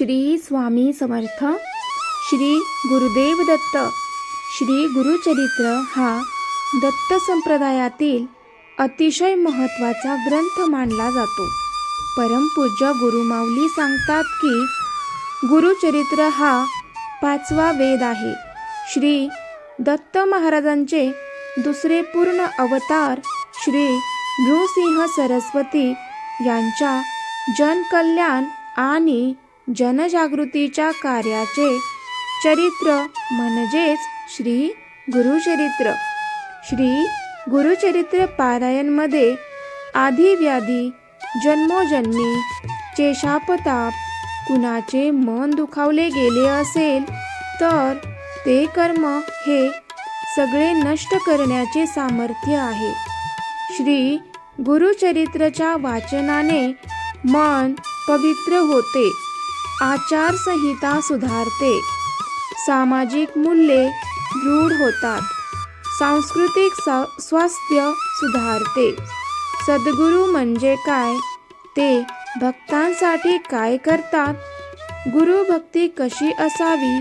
श्री स्वामी समर्थ श्री गुरुदेव दत्त श्री गुरुचरित्र हा दत्त संप्रदायातील अतिशय महत्त्वाचा ग्रंथ मानला जातो. परमपूज्य गुरुमाऊली सांगतात की गुरुचरित्र हा पाचवा वेद आहे. श्री दत्त महाराजांचे दुसरे पूर्ण अवतार श्री नृसिंह सरस्वती यांच्या जनकल्याण आणि जनजागृतीच्या कार्याचे चरित्र म्हणजेच श्री गुरुचरित्र. श्री गुरुचरित्र पारायणमध्ये आधीव्याधी जन्मोजन्मी चेशापताप कुणाचे मन दुखावले गेले असेल तर ते कर्म हे सगळे नष्ट करण्याचे सामर्थ्य आहे. श्री गुरुचरित्रच्या वाचनाने मन पवित्र होते. आचारसंहिता सुधारते. सामाजिक मूल्ये दृढ होतात. सांस्कृतिक स्वास्थ्य सुधारते. सद्गुरू म्हणजे काय? ते भक्तांसाठी काय करतात? गुरुभक्ती कशी असावी?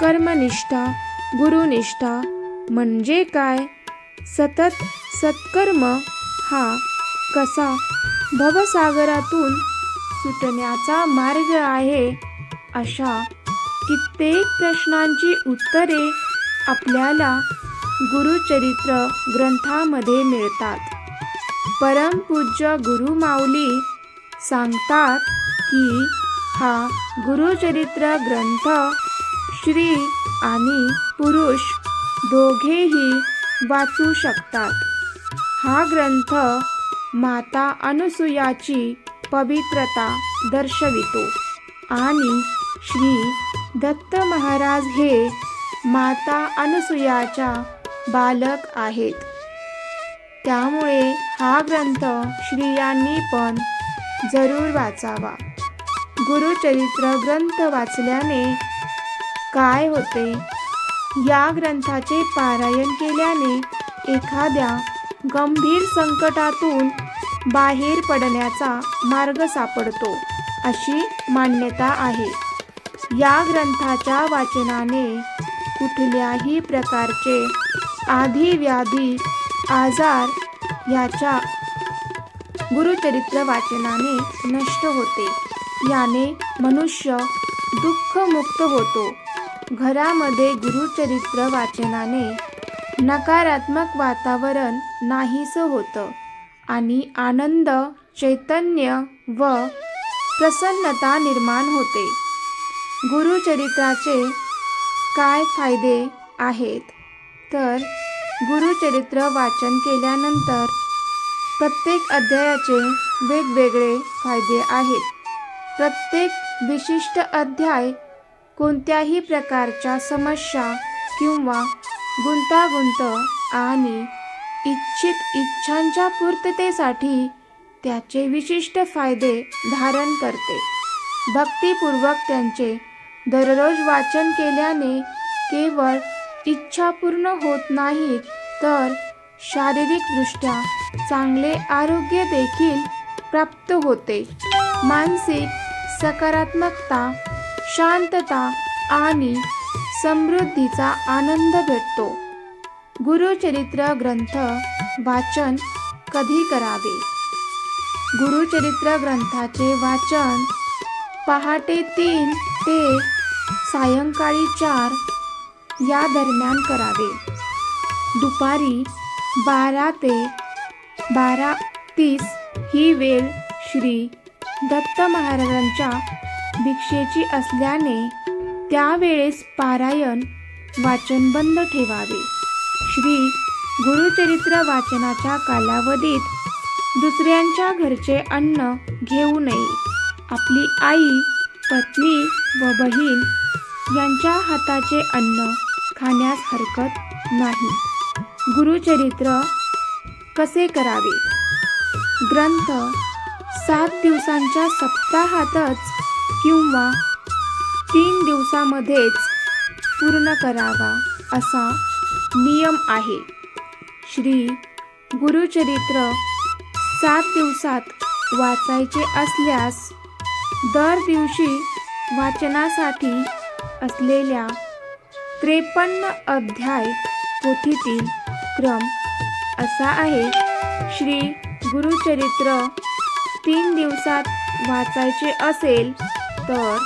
कर्मनिष्ठा गुरुनिष्ठा म्हणजे काय? सतत सत्कर्म हा कसा? भवसागरातून सुटण्याचा मार्ग आहे अशा कित्येक प्रश्नांची उत्तरे आपल्याला गुरुचरित्र ग्रंथामध्ये मिळतात. परमपूज्य गुरुमाऊली सांगतात की हा गुरुचरित्र ग्रंथ स्त्री आणि पुरुष दोघेही वाचू शकतात. हा ग्रंथ माता अनुसूयाची पवित्रता दर्शवितो. आणि श्री दत्त महाराज हे माता अनुसूयाच्या बालक आहेत. त्यामुळे हा ग्रंथ स्त्रियांनी पण जरूर वाचावा. गुरुचरित्र ग्रंथ वाचल्याने काय होते? या ग्रंथाचे पारायण केल्याने एखाद्या गंभीर संकटातून बाहेर पडण्याचा मार्ग सापडतो अशी मान्यता आहे. या ग्रंथाच्या वाचनाने कुठल्याही प्रकारचे आधी आजार याच्या गुरुचरित्र वाचनाने नष्ट होते. याने मनुष्य दुःखमुक्त होतो. घरामध्ये गुरुचरित्र वाचनाने नकारात्मक वातावरण नाहीसं होतं. आणि आनंद चैतन्य व प्रसन्नता निर्माण होते. गुरुचरित्राचे काय फायदे आहेत? तर गुरुचरित्र वाचन केल्यानंतर प्रत्येक अध्यायाचे वेगवेगळे फायदे आहेत. प्रत्येक विशिष्ट अध्याय कोणत्याही प्रकारच्या समस्या किंवा गुंतागुंत आणि इच्छित इच्छांच्या पूर्ततेसाठी त्याचे विशिष्ट फायदे धारण करते. भक्तीपूर्वक त्यांचे दररोज वाचन केल्याने केवळ इच्छा पूर्ण होत नाहीत तर शारीरिकदृष्ट्या चांगले आरोग्य देखील प्राप्त होते. मानसिक सकारात्मकता शांतता आणि समृद्धीचा आनंद भेटतो. गुरुचरित्र ग्रंथ वाचन कधी करावे? गुरुचरित्र ग्रंथाचे वाचन पहाटे तीन ते सायंकाळी चार या दरम्यान करावे. दुपारी बारा ते बारा तीस ही वेळ श्री दत्त महाराजांच्या भिक्षेची असल्याने त्यावेळेस पारायण वाचन बंद ठेवावे. श्री गुरुचरित्र वाचनाच्या कालावधीत दुसऱ्यांच्या घरचे अन्न घेऊ नये. आपली आई पत्नी व बहीण यांच्या हाताचे अन्न खाण्यास हरकत नाही. गुरुचरित्र कसे करावे? ग्रंथ सात दिवसांच्या सप्ताहातच किंवा तीन दिवसामध्येच पूर्ण करावा असा नियम आहे. श्री गुरुचरित्र सात दिवसात वाचायचे असल्यास दर दिवशी वाचनासाठी असलेल्या त्रेपन्न अध्याय पोथीतील क्रम असा आहे. श्री गुरुचरित्र तीन दिवसात वाचायचे असेल तर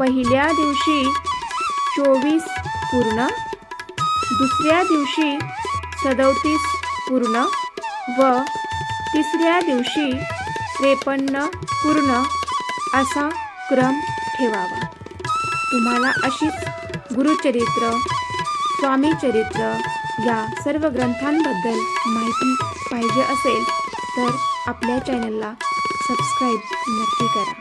पहिल्या दिवशी चोवीस पूर्ण दुसऱ्या दिवशी सदोतीस पूर्ण व तिसऱ्या दिवशी त्रेपन्न पूर्ण असा क्रम ठेवावा. तुम्हाला अशीच गुरुचरित्र स्वामीचरित्र या सर्व ग्रंथांबद्दल माहिती पाहिजे असेल तर आपल्या चॅनलला सबस्क्राईब नक्की करा.